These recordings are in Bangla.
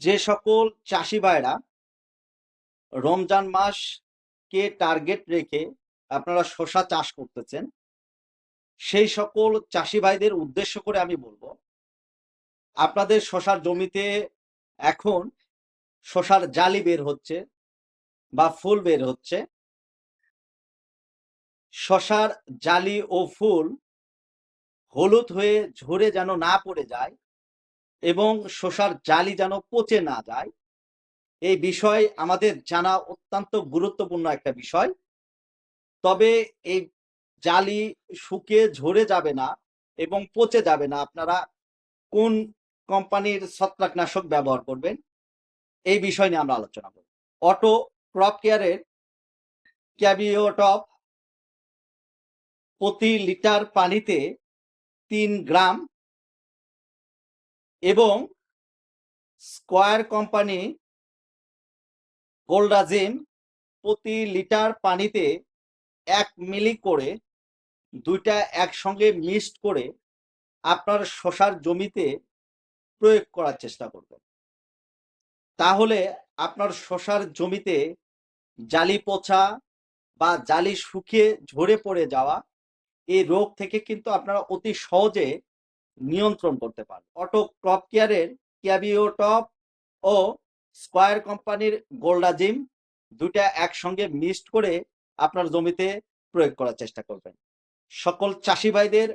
যে সকল চাষি ভাইরা রমজান মাসকে টার্গেট রেখে আপনারা শসা চাষ করতেছেন, সেই সকল চাষি ভাইদের উদ্দেশ্য করে আমি বলব, আপনাদের শশার জমিতে এখন শশার জালি বের হচ্ছে বা ফুল বের হচ্ছে। শশার জালি ও ফুল হলুদ হয়ে ঝরে যেন না পড়ে যায় এবং শসার জালি যেন পচে না যায়। এই বিষয় আমাদের জানা অত্যন্ত গুরুত্বপূর্ণ একটা বিষয়। তবে এই জালি শুকিয়ে ঝরে যাবে না এবং পচে যাবে না। আপনারা কোন কোম্পানির ছত্রাকনাশক ব্যবহার করবেন, এই বিষয় নিয়ে আমরা আলোচনা করব। অটো ক্রপ কেয়ারের ক্যাবিওটপ প্রতি লিটার পানিতে তিন গ্রাম এবং স্কয়ার কোম্পানি গোল্ডাজিম প্রতি লিটার পানিতে এক মিলি করে দুইটা একসঙ্গে মিক্সড করে আপনার শশার জমিতে প্রয়োগ করার চেষ্টা করবেন তাহলে আপনার শশার জমিতে জালি পচা বা জালি শুকিয়ে ঝরে পড়ে যাওয়া এই রোগ থেকে কিন্তু আপনারা অতি সহজে নিয়ন্ত্রণ করতে পারেন অটো ক্রপ কেয়ারের ক্যাবিও টপ ও স্কোয়ার কোম্পানির গোল্ডাজিম দুইটা একসঙ্গে মিক্সড করে আপনার জমিতে প্রয়োগ করার চেষ্টা করবেন। সকল চাষি ভাইদের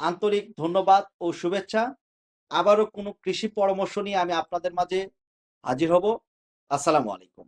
আন্তরিক ধন্যবাদ ও শুভেচ্ছা। আবারও কোনো কৃষি পরামর্শ নিয়ে আমি আপনাদের মাঝে হাজির হব। আসসালামু আলাইকুম।